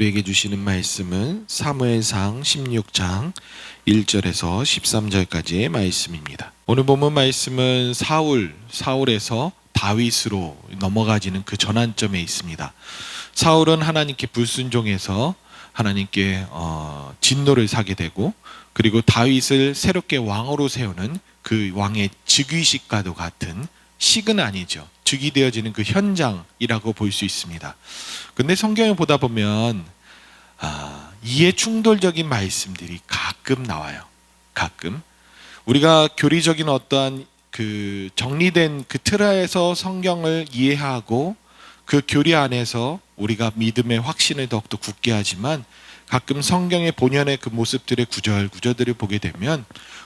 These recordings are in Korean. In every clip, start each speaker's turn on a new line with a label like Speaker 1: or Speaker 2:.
Speaker 1: 우리에게 주시는 말씀은 사무엘상 16장 1절에서 13절까지의 말씀입니다. 오늘 본문 말씀은 사울, 사울에서 다윗으로 넘어가지는 그 전환점에 있습니다. 사울은 하나님께 불순종해서 하나님께 어, 진노를 사게 되고 그리고 다윗을 새롭게 왕으로 세우는 그 왕의 즉위식과도 같은 식은 아니죠. 즉위 되어지는 그 현장이라고 볼 수 있습니다. 근데 성경을 보다 보면 아, 이해 충돌적인 말씀들이 가끔 나와요. 가끔 우리가 교리적인 어떠한 그 정리된 그 틀에서 성경을 이해하고 그 교리 안에서 우리가 믿음의 확신을 더욱더 굳게 하지만 가끔 성경의 본연의 그 모습들의 구절 구절들을 보게 되면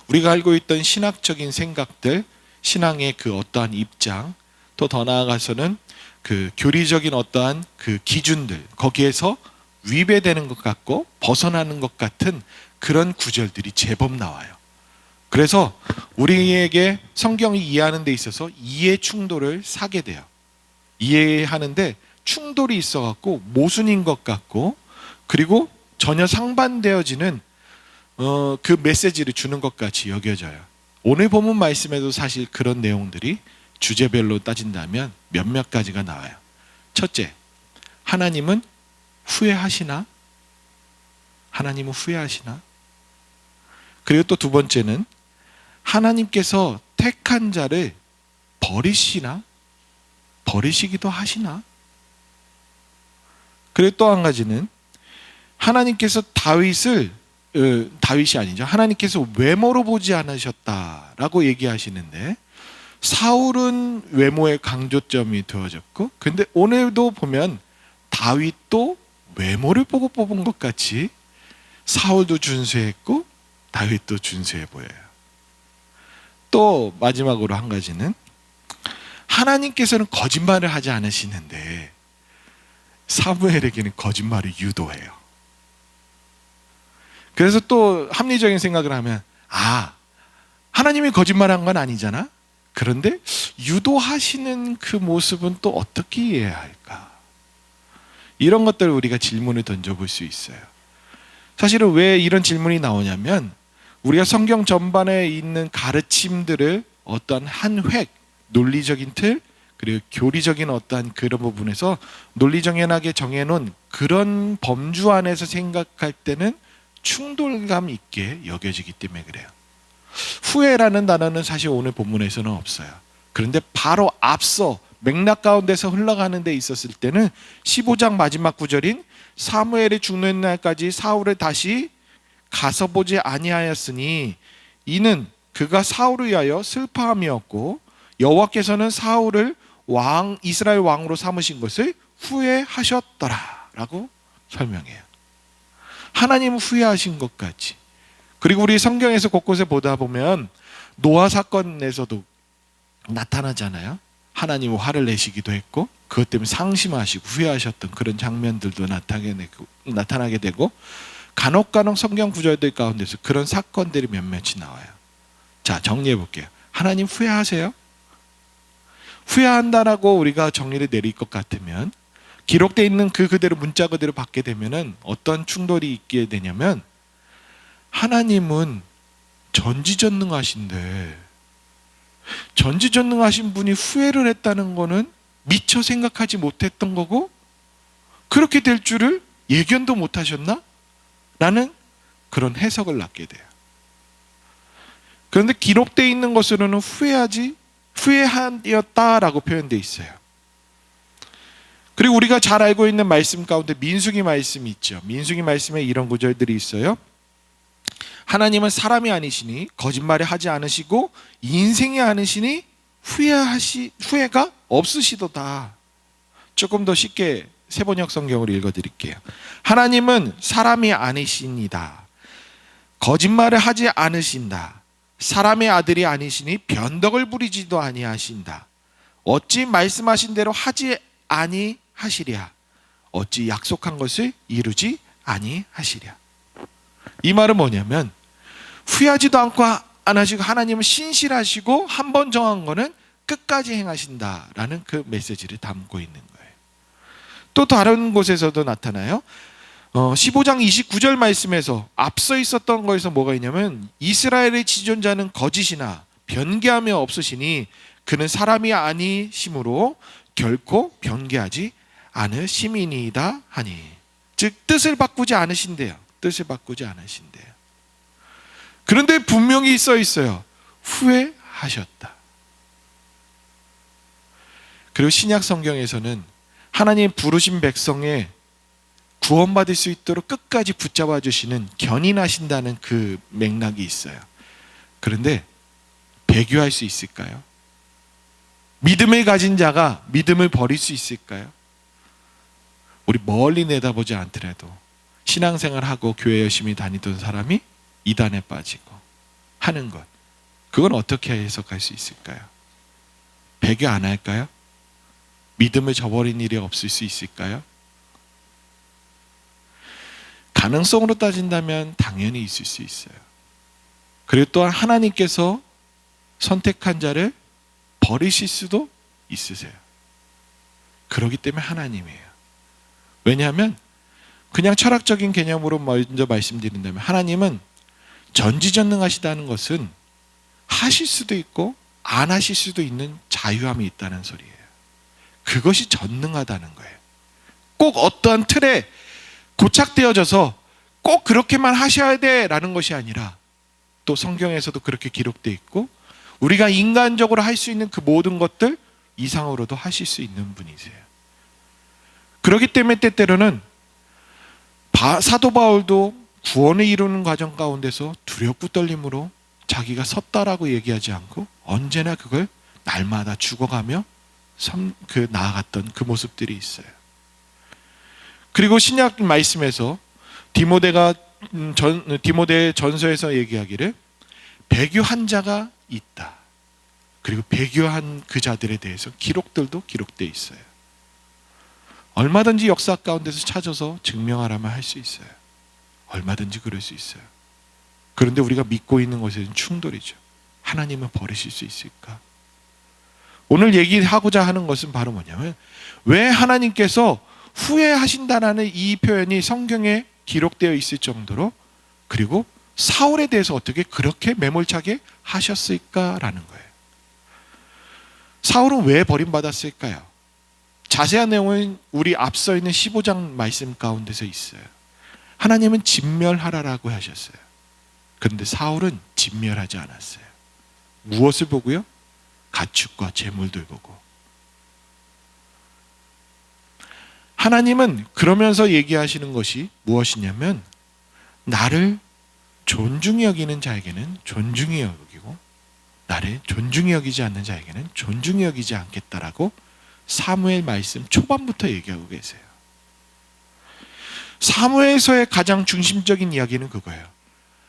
Speaker 1: 우리가 알고 있던 신학적인 생각들, 신앙의 그 어떠한 입장, 또 더 나아가서는 그 교리적인 어떠한 그 기준들 거기에서 위배되는 것 같고 벗어나는 것 같은 그런 구절들이 제법 나와요. 그래서 우리에게 성경을 이해하는 데 있어서 이해 충돌을 사게 돼요. 이해하는데 충돌이 있어 갖고 모순인 것 같고 그리고 전혀 상반되어지는 어, 그 메시지를 주는 것 같이 여겨져요. 오늘 본문 말씀에도 사실 그런 내용들이 주제별로 따진다면 몇몇 가지가 나와요. 첫째, 하나님은 후회하시나? 하나님은 후회하시나? 그리고 또 두 번째는 하나님께서 택한 자를 버리시나? 버리시기도 하시나? 그리고 또 한 가지는 하나님께서 다윗을 어, 다윗이 아니죠. 하나님께서 외모로 보지 않으셨다라고 얘기하시는데 사울은 외모의 강조점이 되어졌고 근데 오늘도 보면 다윗도 외모를 보고 뽑은 것 같이 사울도 준수했고 다윗도 준수해 보여요. 또 마지막으로 한 가지는 하나님께서는 거짓말을 하지 않으시는데 사무엘에게는 거짓말을 유도해요. 그래서 또 합리적인 생각을 하면 아 하나님이 거짓말한 건 아니잖아. 그런데 유도하시는 그 모습은 또 어떻게 이해해야 할까? 이런 것들을 우리가 질문을 던져볼 수 있어요. 사실은 왜 이런 질문이 나오냐면 우리가 성경 전반에 있는 가르침들을 어떤 한 획, 논리적인 틀, 그리고 교리적인 어떠한 그런 부분에서 논리정연하게 정해놓은 그런 범주 안에서 생각할 때는 충돌감 있게 여겨지기 때문에 그래요. 후회라는 단어는 사실 오늘 본문에서는 없어요. 그런데 바로 앞서 맥락 가운데서 흘러가는 데 있었을 때는 15장 마지막 구절인 사무엘이 죽는 날까지 사울을 다시 가서 보지 아니하였으니 이는 그가 사울을 위하여 슬퍼함이었고 여호와께서는 사울을 왕 이스라엘 왕으로 삼으신 것을 후회하셨더라라고 설명해요. 하나님은 후회하신 것 같이. 그리고 우리 성경에서 곳곳에 보다 보면 노아 사건에서도 나타나잖아요. 하나님은 화를 내시기도 했고 그것 때문에 상심하시고 후회하셨던 그런 장면들도 나타나게 되고 간혹간혹 성경 구절들 가운데서 그런 사건들이 몇몇이 나와요. 자 정리해 볼게요. 하나님 후회하세요? 후회한다라고 우리가 정리를 내릴 것 같으면 기록되어 있는 그 그대로 문자 그대로 받게 되면은 어떤 충돌이 있게 되냐면 하나님은 전지전능하신데 전지전능하신 분이 후회를 했다는 거는 미처 생각하지 못했던 거고 그렇게 될 줄을 예견도 못 하셨나? 라는 그런 해석을 낳게 돼요. 그런데 기록되어 있는 것으로는 후회하지 후회하였다라고 표현되어 있어요. 그리고 우리가 잘 알고 있는 말씀 가운데 민수기 말씀이 있죠. 민수기 말씀에 이런 구절들이 있어요. 하나님은 사람이 아니시니 거짓말을 하지 않으시고 인생이 아니시니 후회하시 후회가 없으시도다. 조금 더 쉽게 세번역 성경을 읽어 드릴게요. 하나님은 사람이 아니십니다. 거짓말을 하지 않으신다. 사람의 아들이 아니시니 변덕을 부리지도 아니하신다. 어찌 말씀하신 대로 하지 아니하시랴. 어찌 약속한 것을 이루지 아니하시랴. 이 말은 뭐냐면 후회하지도 않고 안 하시고 하나님은 신실하시고 한 번 정한 거는 끝까지 행하신다라는 그 메시지를 담고 있는 거예요. 또 다른 곳에서도 나타나요. 어, 15장 29절 말씀에서 앞서 있었던 거에서 뭐가 있냐면 이스라엘의 지존자는 거짓이나 변개하며 없으시니 그는 사람이 아니심으로 결코 변개하지 않으심이니이다 하니 즉 뜻을 바꾸지 않으신대요. 뜻을 바꾸지 않으신대요. 그런데 분명히 써 있어요. 후회하셨다. 그리고 신약 성경에서는 하나님 부르신 백성의 구원받을 수 있도록 끝까지 붙잡아 주시는 견인하신다는 그 맥락이 있어요. 그런데 배교할 수 있을까요? 믿음을 가진 자가 믿음을 버릴 수 있을까요? 우리 멀리 내다보지 않더라도 신앙생활하고 교회 열심히 다니던 사람이 이단에 빠지고 하는 것 그건 어떻게 해석할 수 있을까요? 배교 안 할까요? 믿음을 저버린 일이 없을 수 있을까요? 가능성으로 따진다면 당연히 있을 수 있어요. 그리고 또한 하나님께서 선택한 자를 버리실 수도 있으세요. 그러기 때문에 하나님이에요. 왜냐하면 그냥 철학적인 개념으로 먼저 말씀드린다면 하나님은 전지전능하시다는 것은 하실 수도 있고 안 하실 수도 있는 자유함이 있다는 소리예요. 그것이 전능하다는 거예요. 꼭 어떠한 틀에 고착되어져서 꼭 그렇게만 하셔야 돼라는 것이 아니라 또 성경에서도 그렇게 기록되어 있고 우리가 인간적으로 할 수 있는 그 모든 것들 이상으로도 하실 수 있는 분이세요. 그렇기 때문에 때때로는 바- 사도 바울도 구원을 이루는 과정 가운데서 두렵고 떨림으로 자기가 섰다라고 얘기하지 않고 언제나 그걸 날마다 죽어가며 섬- 그 나아갔던 그 모습들이 있어요. 그리고 신약 말씀에서 디모데가 음, 전 디모데 전서에서 얘기하기를 배교한 자가 있다. 그리고 배교한 그 자들에 대해서 기록들도 기록돼 있어요. 얼마든지 역사 가운데서 찾아서 증명하라면 할 수 있어요. 얼마든지 그럴 수 있어요. 그런데 우리가 믿고 있는 것에는 충돌이죠. 하나님은 버리실 수 있을까? 오늘 얘기하고자 하는 것은 바로 뭐냐면 왜 하나님께서 후회하신다라는 이 표현이 성경에 기록되어 있을 정도로 그리고 사울에 대해서 어떻게 그렇게 매몰차게 하셨을까라는 거예요. 사울은 왜 버림받았을까요? 자세한 내용은 우리 앞서 있는 15장 말씀 가운데서 있어요. 하나님은 진멸하라라고 하셨어요. 그런데 사울은 진멸하지 않았어요. 무엇을 보고요? 가축과 재물들 보고. 하나님은 그러면서 얘기하시는 것이 무엇이냐면 나를 존중히 여기는 자에게는 존중히 여기고 나를 존중히 여기지 않는 자에게는 존중히 여기지 않겠다라고 사무엘 말씀 초반부터 얘기하고 계세요. 사무엘서의 가장 중심적인 이야기는 그거예요.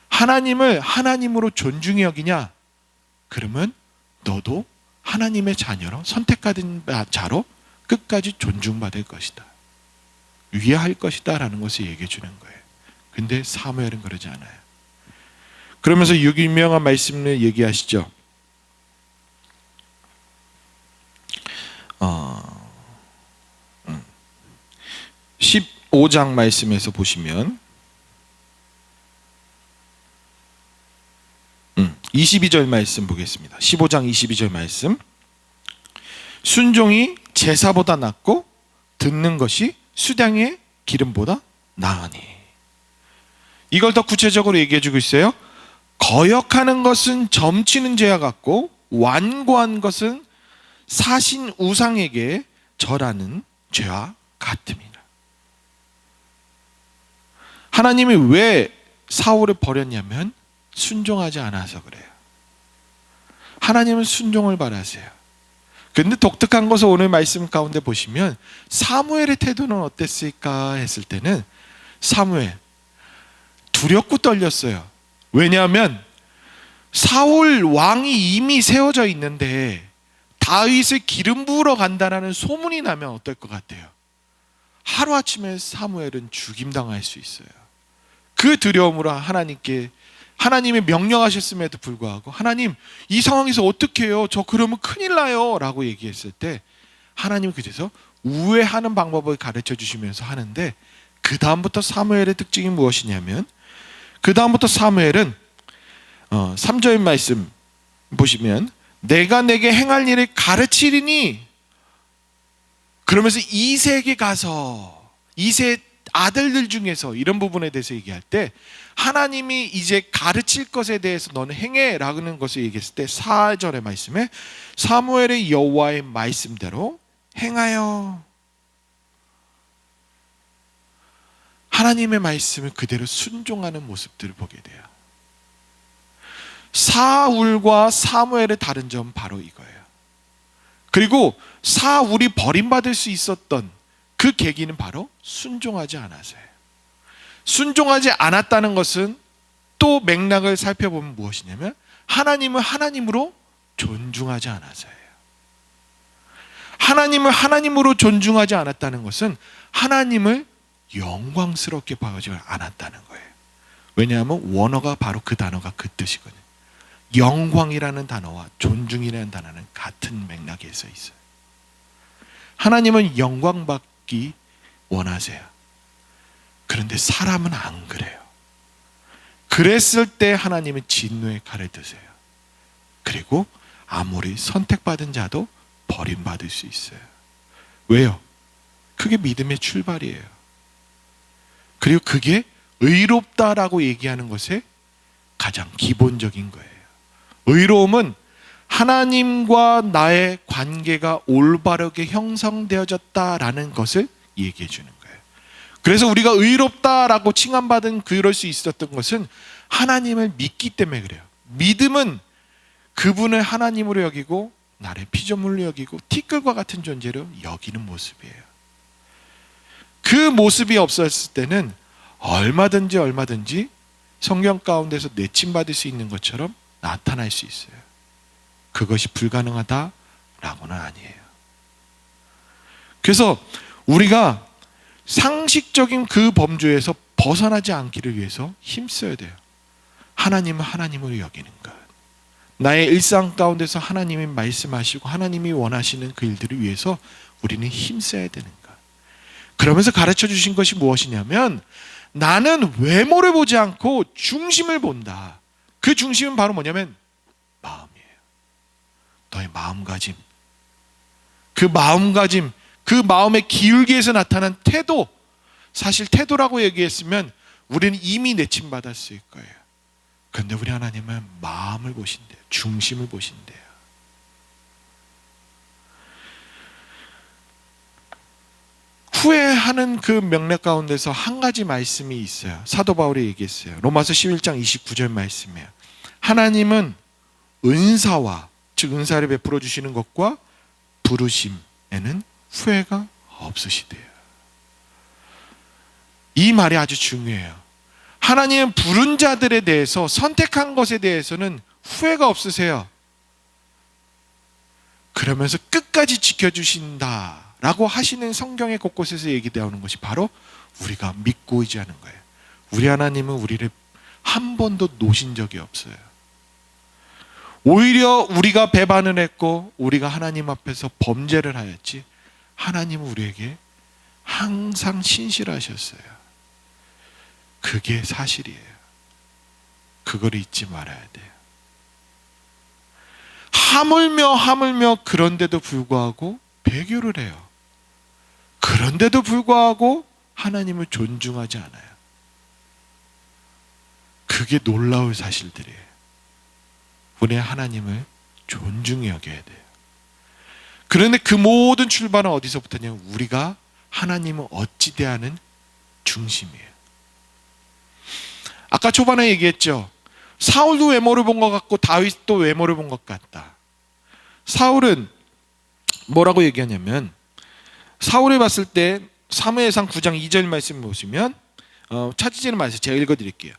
Speaker 1: 하나님을 하나님으로 존중히 여기냐? 그러면 너도 하나님의 자녀로 선택받은 자로 끝까지 존중받을 것이다. 위하할 것이다 라는 것을 얘기해 주는 거예요. 근데 사무엘은 그러지 않아요. 그러면서 유명한 말씀을 얘기하시죠. 어, 음. 15장 말씀에서 보시면 음, 22절 말씀 보겠습니다. 15장 22절 말씀. 순종이 제사보다 낫고 듣는 것이 수량의 기름보다 나으니. 이걸 더 구체적으로 얘기해 주고 있어요. 거역하는 것은 점치는 죄와 같고 완고한 것은 사신 우상에게 절하는 죄와 같음이라. 하나님이 왜 사울을 버렸냐면 순종하지 않아서 그래요. 하나님은 순종을 바라세요. 근데 독특한 것은 오늘 말씀 가운데 보시면 사무엘의 태도는 어땠을까 했을 때는 사무엘 두렵고 떨렸어요. 왜냐하면 사울 왕이 이미 세워져 있는데 다윗을 기름 부으러 간다라는 소문이 나면 어떨 것 같아요? 하루아침에 사무엘은 죽임당할 수 있어요. 그 두려움으로 하나님께 하나님이 명령하셨음에도 불구하고 하나님 이 상황에서 어떻게 해요? 저 그러면 큰일 나요. 라고 얘기했을 때 하나님 그래서 우회하는 방법을 가르쳐 주시면서 하는데 그 다음부터 사무엘의 특징이 무엇이냐면 그 다음부터 사무엘은 어, 3절 말씀 보시면 내가 내게 행할 일을 가르치리니 그러면서 이세에게 가서 이세 아들들 중에서 이런 부분에 대해서 얘기할 때 하나님이 이제 가르칠 것에 대해서 너는 행해라는 것을 얘기했을 때 4절의 말씀에 사무엘의 여호와의 말씀대로 행하여 하나님의 말씀을 그대로 순종하는 모습들을 보게 돼요. 사울과 사무엘의 다른 점은 바로 이거예요. 그리고 사울이 버림받을 수 있었던 그 계기는 바로 순종하지 않아서예요. 순종하지 않았다는 것은 또 맥락을 살펴보면 무엇이냐면 하나님을 하나님으로 존중하지 않아서예요. 하나님을 하나님으로 존중하지 않았다는 것은 하나님을 영광스럽게 봐가지 않았다는 거예요. 왜냐하면 원어가 바로 그 단어가 그 뜻이거든요. 영광이라는 단어와 존중이라는 단어는 같은 맥락에 서 있어요. 하나님은 영광 받기 원하세요. 그런데 사람은 안 그래요. 그랬을 때 하나님은 진노의 칼을 드세요. 그리고 아무리 선택받은 자도 버림받을 수 있어요. 왜요? 그게 믿음의 출발이에요. 그리고 그게 의롭다라고 얘기하는 것의 가장 기본적인 거예요. 의로움은 하나님과 나의 관계가 올바르게 형성되어졌다라는 것을 얘기해 주는 거예요. 그래서 우리가 의롭다라고 칭함받은 그럴 수 있었던 것은 하나님을 믿기 때문에 그래요. 믿음은 그분을 하나님으로 여기고 나를 피조물로 여기고 티끌과 같은 존재로 여기는 모습이에요. 그 모습이 없었을 때는 얼마든지 얼마든지 성경 가운데서 내침받을 수 있는 것처럼 나타날 수 있어요. 그것이 불가능하다라고는 아니에요. 그래서 우리가 상식적인 그 범주에서 벗어나지 않기를 위해서 힘써야 돼요. 하나님은 하나님으로 여기는 것. 나의 일상 가운데서 하나님이 말씀하시고 하나님이 원하시는 그 일들을 위해서 우리는 힘써야 되는 것. 그러면서 가르쳐 주신 것이 무엇이냐면 나는 외모를 보지 않고 중심을 본다. 그 중심은 바로 뭐냐면 마음이에요. 너의 마음가짐. 그 마음가짐, 그 마음의 기울기에서 나타난 태도. 사실 태도라고 얘기했으면 우리는 이미 내침받았을 거예요. 그런데 우리 하나님은 마음을 보신대요. 중심을 보신대요. 후회하는 그 명례 가운데서 한 가지 말씀이 있어요. 사도 바울이 얘기했어요. 로마서 11장 29절 말씀이에요. 하나님은 은사와 즉 은사를 베풀어 주시는 것과 부르심에는 후회가 없으시대요. 이 말이 아주 중요해요. 하나님은 부른 자들에 대해서 선택한 것에 대해서는 후회가 없으세요. 그러면서 끝까지 지켜주신다 라고 하시는 성경의 곳곳에서 얘기되어오는 것이 바로 우리가 믿고 의지하는 거예요. 우리 하나님은 우리를 한 번도 놓으신 적이 없어요. 오히려 우리가 배반을 했고 우리가 하나님 앞에서 범죄를 하였지 하나님은 우리에게 항상 신실하셨어요. 그게 사실이에요. 그걸 잊지 말아야 돼요. 하물며 하물며 그런데도 불구하고 배교를 해요. 그런데도 불구하고 하나님을 존중하지 않아요. 그게 놀라울 사실들이에요. 우리 하나님을 존중히 여겨야 돼요. 그런데 그 모든 출발은 어디서부터냐면 우리가 하나님을 어찌 대하는 중심이에요. 아까 초반에 얘기했죠. 사울도 외모를 본 것 같고 다윗도 외모를 본 것 같다. 사울은 뭐라고 얘기하냐면 사울을 봤을 때 사무엘상 9장 2절 말씀 보시면 어, 찾으시는 말씀 제가 읽어드릴게요.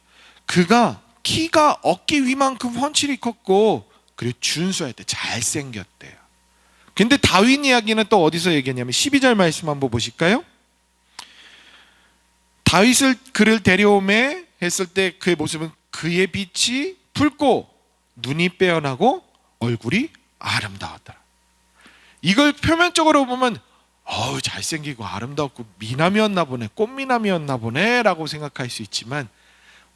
Speaker 1: 그가 키가 어깨 위만큼 훤칠이 컸고 그리고 준수할 때 잘생겼대요. 근데 다윗 이야기는 또 어디서 얘기했냐면 12절 말씀 한번 보실까요? 다윗을 그를 데려오매 했을 때 그의 모습은 그의 빛이 붉고 눈이 빼어나고 얼굴이 아름다웠다. 이걸 표면적으로 보면 어우 잘생기고 아름답고 미남이었나 보네 꽃미남이었나 보네라고 생각할 수 있지만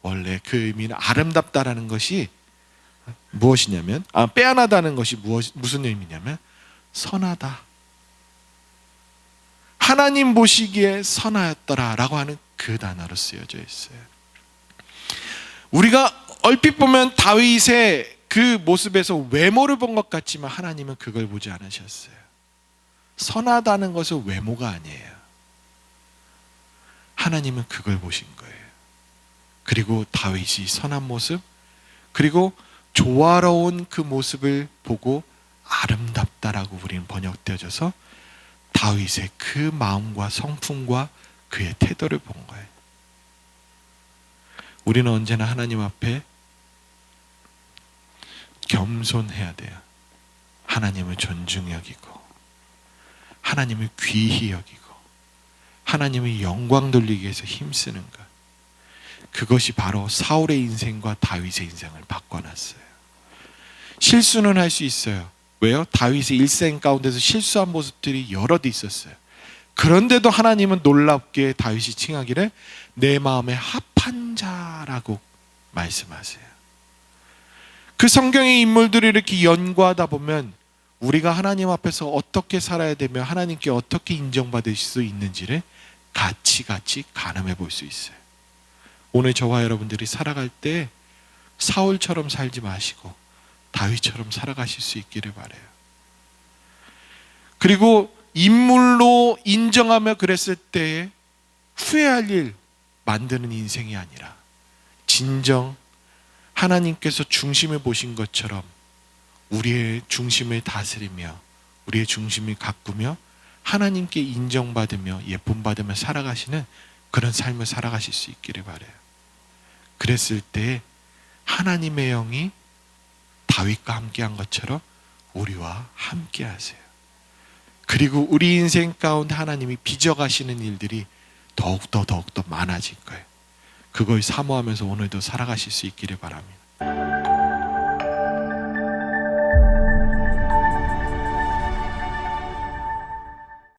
Speaker 1: 원래 그 의미는 아름답다라는 것이 무엇이냐면 아 빼앗나다는 것이 무엇 무슨 의미냐면 선하다 하나님 보시기에 선하였더라라고 하는 그 단어로 쓰여져 있어요. 우리가 얼핏 보면 다윗의 그 모습에서 외모를 본 것 같지만 하나님은 그걸 보지 않으셨어요. 선하다는 것은 외모가 아니에요. 하나님은 그걸 보신 거예요. 그리고 다윗이 선한 모습, 그리고 조화로운 그 모습을 보고 아름답다라고 우리는 번역되어져서 다윗의 그 마음과 성품과 그의 태도를 본 거예요. 우리는 언제나 하나님 앞에 겸손해야 돼요. 하나님을 존중 여기고 하나님을 귀히 여기고 하나님의 영광 돌리기 위해서 힘쓰는 것. 그것이 바로 사울의 인생과 다윗의 인생을 바꿔놨어요. 실수는 할 수 있어요. 왜요? 다윗의 일생 가운데서 실수한 모습들이 여럿 있었어요. 그런데도 하나님은 놀랍게 다윗이 칭하기를 내 마음에 합한 자라고 말씀하세요. 그 성경의 인물들을 이렇게 연구하다 보면 우리가 하나님 앞에서 어떻게 살아야 되며 하나님께 어떻게 인정받을 수 있는지를 같이 같이 가늠해 볼 수 있어요. 오늘 저와 여러분들이 살아갈 때 사울처럼 살지 마시고 다윗처럼 살아가실 수 있기를 바래요. 그리고 인물로 인정하며 그랬을 때에 후회할 일 만드는 인생이 아니라 진정 하나님께서 중심을 보신 것처럼 우리의 중심을 다스리며 우리의 중심을 가꾸며 하나님께 인정받으며 예쁨받으며 살아가시는 그런 삶을 살아가실 수 있기를 바래요. 그랬을 때 하나님의 영이 다윗과 함께한 것처럼 우리와 함께하세요. 그리고 우리 인생 가운데 하나님이 빚어가시는 일들이 더욱더 더욱더 많아질 거예요. 그걸 사모하면서 오늘도 살아가실 수 있기를 바랍니다.